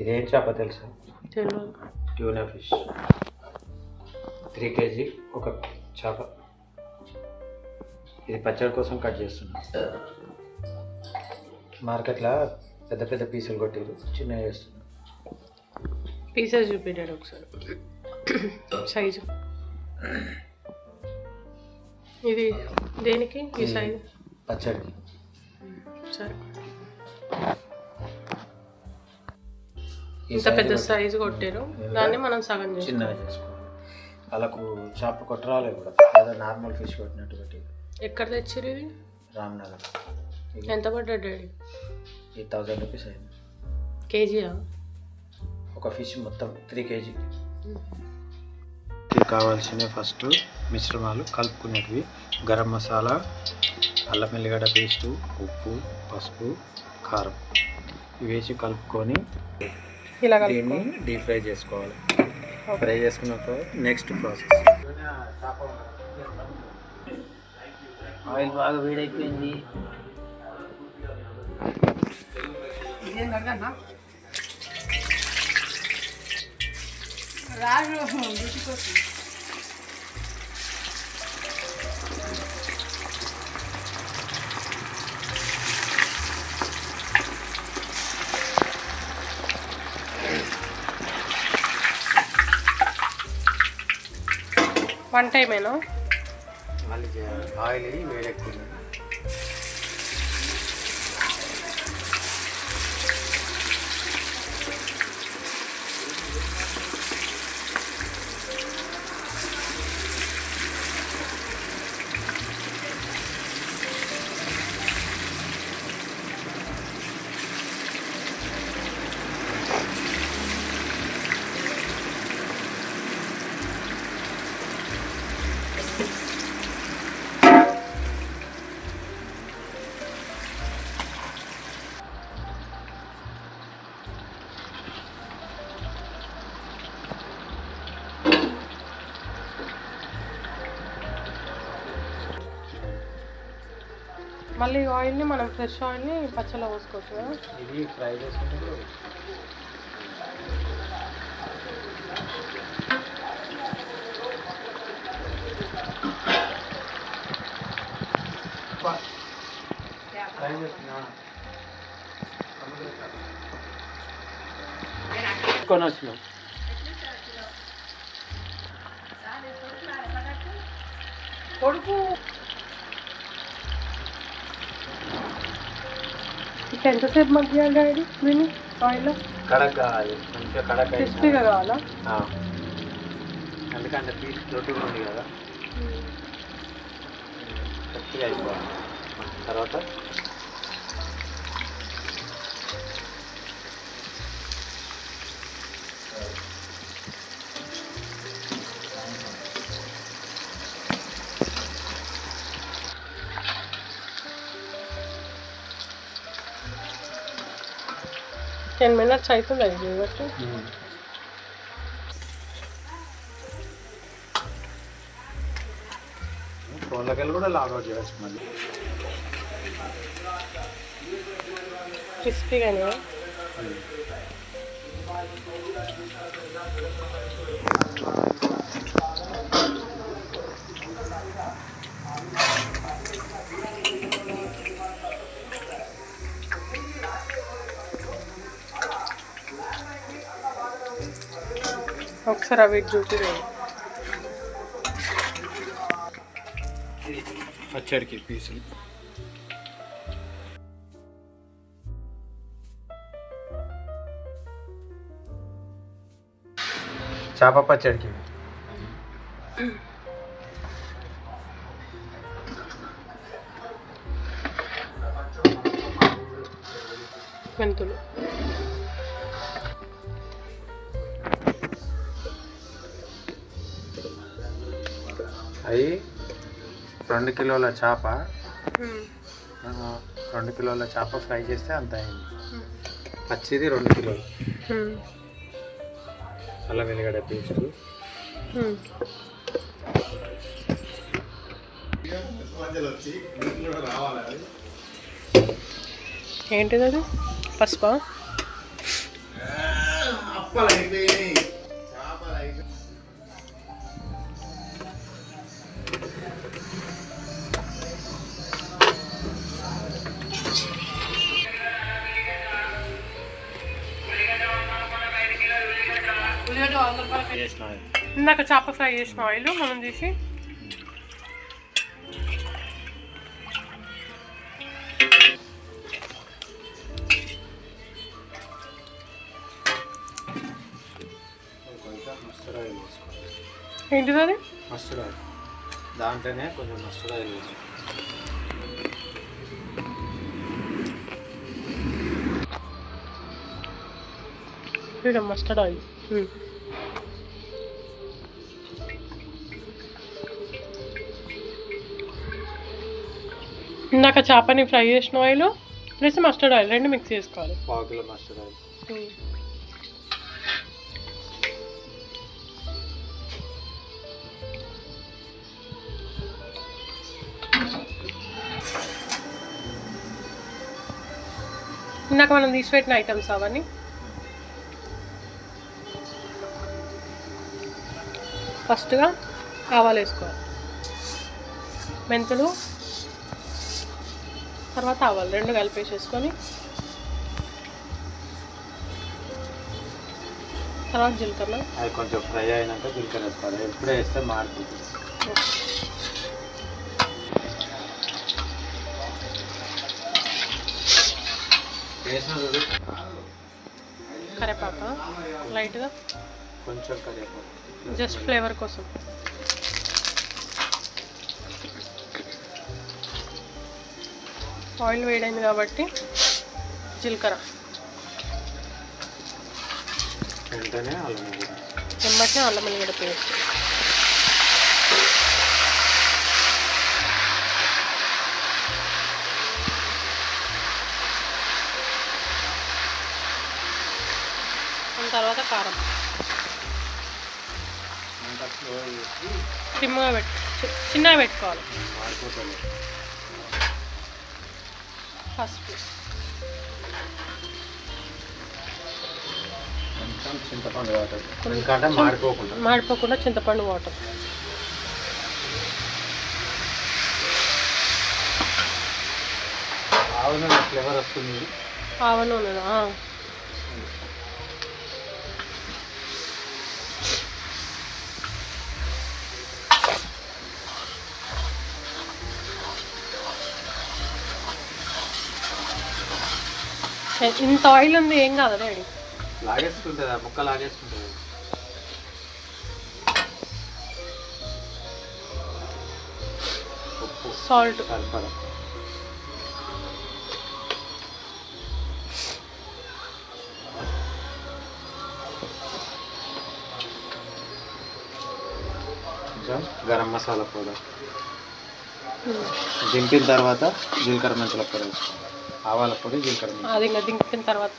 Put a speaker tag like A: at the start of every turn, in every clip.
A: ఇదేం చేప తెలుసా? ట్యూనా ఫిష్ త్రీ కేజీ ఒక చేప. ఇది పచ్చడి కోసం కట్ చేస్తున్నా. మార్కెట్లో పెద్ద పెద్ద పీసులు కొట్టిరు చిన్నవి చేస్తున్నా
B: పీసెస్ చూపించాడు ఒకసారి. సైజు ఇది దేనికి? ఈ సైజు
A: పచ్చడికి
B: సరే. ఇంత పెద్ద సైజు కొట్టారు. దాన్ని మనం సగం
A: చిన్నగా చేసుకోవాలి. వాళ్ళకు చేప కొట్టరాలే కూడా. ఏదో నార్మల్ ఫిష్ కొట్టినట్టు కొట్టి
B: ఎక్కడ తెచ్చిరు ఇది?
A: రామ్నగర్.
B: ఎంత పడ్డాడు డాడీ?
A: ఈ థౌజండ్ రూపీస్ అయింది.
B: కేజీయా?
A: ఒక ఫిష్ మొత్తం త్రీ కేజీ. కావాల్సిన ఫస్ట్ మిశ్రమాలు కలుపుకునేటివి. గరం మసాలా అల్లం ఎల్లిగడ్డ పేస్టు ఉప్పు పసుపు కారం. ఇవి వేసి కలుపుకొని
B: ఇలా
A: దీన్ని డీప్ ఫ్రై చేసుకోవాలి. ఫ్రై చేసుకున్నాక నెక్స్ట్ ప్రాసెస్
C: ఆయిల్ బాగా వేడైపోయింది.
B: వన్ టైమేనా
A: మళ్ళీ చేయాలి ఆయిల్ వేడెక్కింది
B: మళ్ళీ ఆయిల్ని మనం ఫ్రెష్ ఆయిల్ని పచ్చలో పోసుకోవచ్చు కదా.
A: ఇది ఫ్రై చేసుకున్నప్పుడు ఫ్రై చేసుకున్నా కొని వచ్చినాం.
B: కొడుకు ఇక ఎంతసేపు మగ్గియాలి డాడీ? దీన్ని ఆయిల్లో
A: కడక్ కావాలి మంచిగా కడక్
B: క్రిస్పీగా కావాలా?
A: ఎందుకంటే పీస్ దొడ్డుగా ఉంది కదా. గట్టిగా అయిపోవాలి. తర్వాత?
B: టెన్ మినిట్స్ అవుతుంది అది బట్టి
A: ఫోన్లోకి కూడా లాగౌట్ చేయవచ్చు మళ్ళీ
B: క్రిస్పీగానే ఒకసారి అవి చూపి
A: పచ్చడికి పీసులు చేప పచ్చడికి
B: మెంతులు
A: అవి రెండు కిలోల చేప. రెండు కిలోల చేప ఫ్రై చేస్తే అంత అయింది. పచ్చిది రెండు కిలోలు. అల్లం వెల్లిగడ్డ పేస్టు.
B: ఏంటిది అది పసుపా?
D: చేపలు
B: ఇందాక చేప ఫ్రై చేసిన ఆయిల్ మనం తీసి
A: కొంచెం మస్టర్డ్ ఆయిల్
B: ఏంటిది అది?
A: మస్టర్డ్ ఆయిల్ దాంట్లోనే కొంచెం మస్టర్డ్ ఆయిల్ వేసుకోవాలి
B: ఇక్కడ మస్టర్డ్ ఆయిల్ ఇందాక చేపని ఫ్రై చేసిన ఆయిల్ ప్లస్ మస్టర్డ్ ఆయిల్ రెండు మిక్స్ చేసుకోవాలి.
A: పావు కిలో మస్టర్డ్ ఆయిల్.
B: ఇందాక మనం తీసిపెట్టిన ఐటమ్స్ అవన్నీ. ఫస్ట్గా ఆవాలు వేసుకోవాలి. మెంతులు తర్వాత ఆవాలు రెండు కలిపేసేసుకొని తర్వాత జీలకర్ర.
A: అది కొంచెం ఫ్రై అయినాక జీలకర్ర వేసుకోవాలి. ఎప్పుడే వేస్తే మారుతుంది.
B: కరేపాక లైట్గా.
A: కొంచెం కరివేపాకు.
B: జస్ట్ ఫ్లేవర్ కోసం. ఆయిల్ వేడైంది కాబట్టి జీలకర్ర.
A: వెంటనే అల్లం వెల్లుల్లి.
B: వెంబటే అల్లం వెల్లిగడ్డ పేస్ట్. తర్వాత కారం. సిమ్గా పెట్టు చిన్నగా పెట్టుకోవాలి. పసుపు
A: చింతపండు వాటర్ ఎందుకంటే మారిపోకుండా
B: మాడిపోకుండా చింతపండు వాటర్.
A: ఆవున ఫ్లేవర్ వస్తుంది.
B: ఆవ నూనె ఇంత ఆయిల్ ఉంది ఏం కాదు డాడీ
A: లాగేసుకుంటుంది ముక్క లాగేసుకుంటుంది
B: సాల్ట్
A: గరం మసాలా పౌడర్ దింపిన తర్వాత జీలకర్ర మెంతుల పొడి వేసుకోవాలి ఆవాల పొడి జీలకర్ర
B: అది ఇంకా దింపిన తర్వాత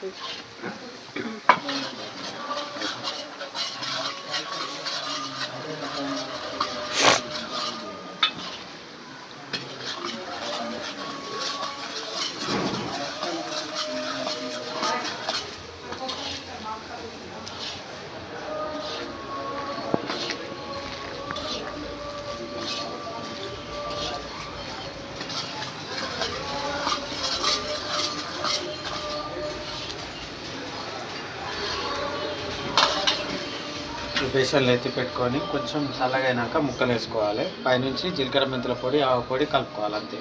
A: బేసన్లు ఎత్తి పెట్టుకొని కొంచెం చల్లగైనాక ముక్కలు వేసుకోవాలి. పైనుంచి జీలకర్ర మెంతుల పొడి ఆవు పొడి కలుపుకోవాలి అంతే.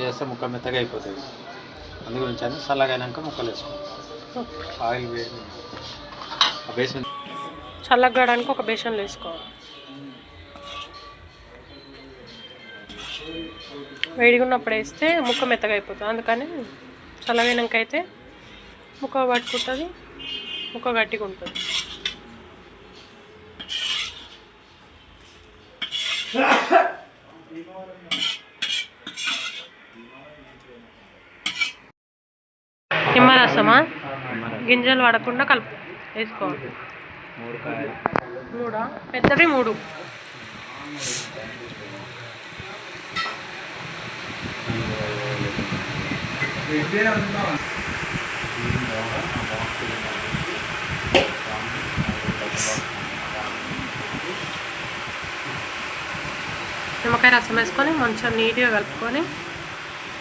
A: చేస్తే ముక్క మెత్తగా అయిపోతుంది. అందు గురించి అని చల్లగైనాక ముక్కలు వేసుకోవాలి. ఆయిల్ వేడి ఆ బేసన్
B: చల్లగడానికి ఒక బేసన్లు వేసుకోవాలి. వేడిగా ఉన్నప్పుడు వేస్తే ముక్క మెత్తగా అయిపోతుంది. అందుకని చల్లగైనాక అయితే ముక్క పట్టుకుంటుంది ముక్క గట్టిగా ఉంటుంది నిమ్మరసమా గింజలు పడకుండా కలుపు వేసుకోవాలి
A: మూడా?
B: పెద్దవి మూడు. నిమ్మకాయ రసం వేసుకొని మంచిగా నీట్గా కలుపుకొని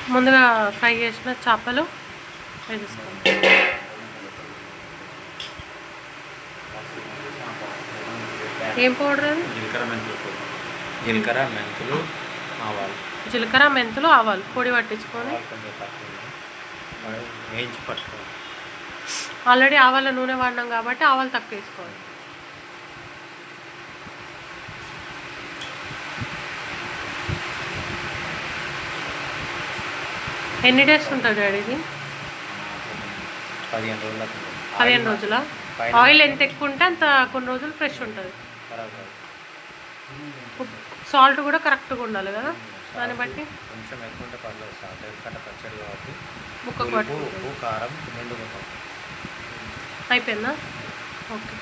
B: ముందుగా ఫ్రై చేసిన చేపలు వేసేసుకోండి ఏం పౌడర్? అది
A: జీలకర్ర మెంతులు జీలకర్ర మెంతులు ఆవాలు.
B: జీలకర్ర మెంతులు ఆవాలు పొడి పట్టించుకొని.
A: వేయించి పట్టుకోవాలి.
B: ఆల్రెడీ ఆవాల నూనె వాడినాం కాబట్టి ఆవాలు తక్కువ వేసుకోవాలి. ఎన్ని డేస్ ఉంటుంది డాడీ ఇది?
A: పదిహేను రోజులకు
B: పదిహేను రోజుల? ఆయిల్ ఎంత ఎక్కువ ఉంటే అంత కొన్ని రోజులు ఫ్రెష్ ఉంటుంది.
A: ఖరాబ్.
B: సాల్ట్ కూడా కరెక్ట్గా ఉండాలి కదా? దాన్ని బట్టి?
A: కొంచెం ఎక్కువ ఉంటే పర్లేదు. సార్ ఎందుకంటే పచ్చడి కాబట్టి. ఉప్పు కారం ఉంటాం
B: అయిపోయిందా? ఓకే.